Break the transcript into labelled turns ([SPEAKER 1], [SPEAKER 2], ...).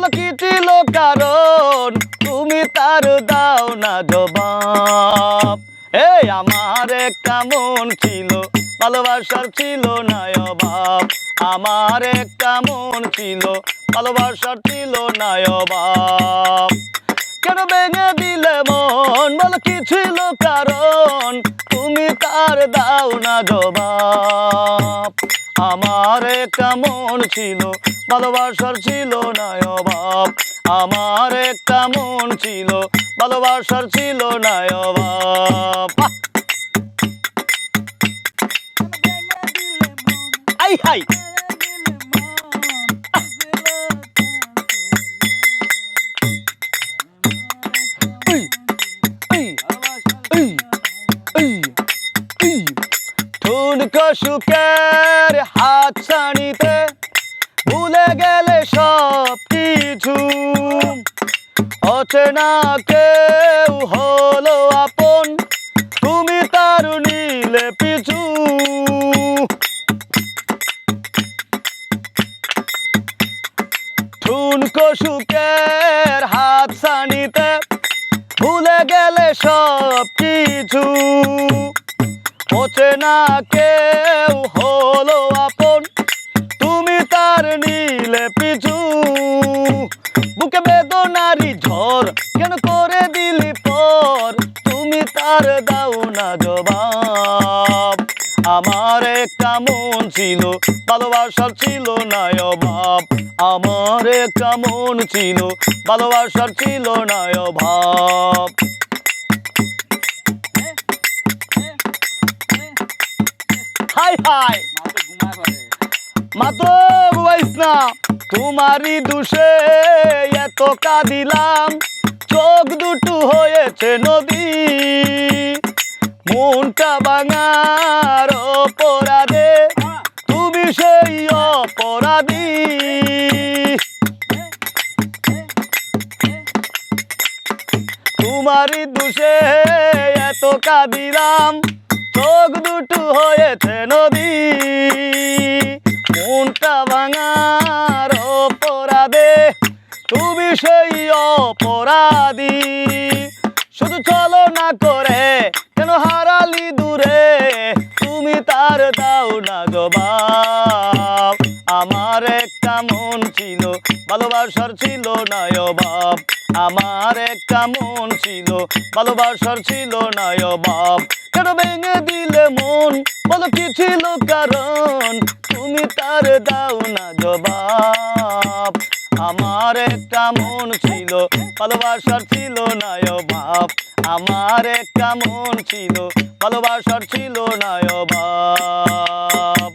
[SPEAKER 1] বলো কি ছিল কারণ তুমি তার দাও না জবাব। এই আমার একটা মন ছিল, ভালোবাসার ছিল না অভাব। আমার একটা মন ছিল, ভালোবাসার ছিল না অভাব। কেন ভেঙে দিলে মন? বলো কি ছিল কারণ তুমি তার দাও না জবাব। আমার একটা মন ছিল ভালোবাসার ছিল না অভাব আমার একটা মন ছিল ভালোবাসার ছিল না অভাব! I, high. ঠুনকো সুখের হাত ভুলে গেলে সব কিছু অচেনা কেউ হলো আপন, তুমি তার নীলে পিছু। ঠুনকো সুখের হাত সানিতে ভুলে গেলে সব কিছু অচেনা কেউ পিছু বুকে বেদনারি ঝড় কেন করে দিলি পর? তুমি তার দাও না জবাব। আমার একটা মন ছিল ভালোবাসার ছিল না অভাব। আমার একটা মন ছিল ভালোবাসার ছিল না অভাব। Hi hi. মাত্র ঘুমাইস না। তোমারই দুষে এত কাঁদিলাম। চোখ দুটো হয়েছে নদী। মনটা ভাঙার অপরাধে তুমি সেই অপরাধী। তোমারই দুষে এত কাঁদিলাম। চোখ দুটো হয়েছে নদী। মনটা ভাঙার অপরাধে তুমি সেই অপরাধী। শুধু চলো না করে কেন হারালি দূরে? তুমি তার দাও না জবাব। আমার একটা মন ছিল, ভালোবাসার ছিল না অভাব আমার একটা মন ছিল, ভালোবাসার ছিল না অভাব কেন ভেঙে দিলে মন? বলো কি ছিল কারণ? তুমি তার দাও না জবাব। আমার একটা মন ছিল, ভালোবাসার ছিল না অভাব আমার একটা মন ছিল, ভালোবাসার ছিল না অভাব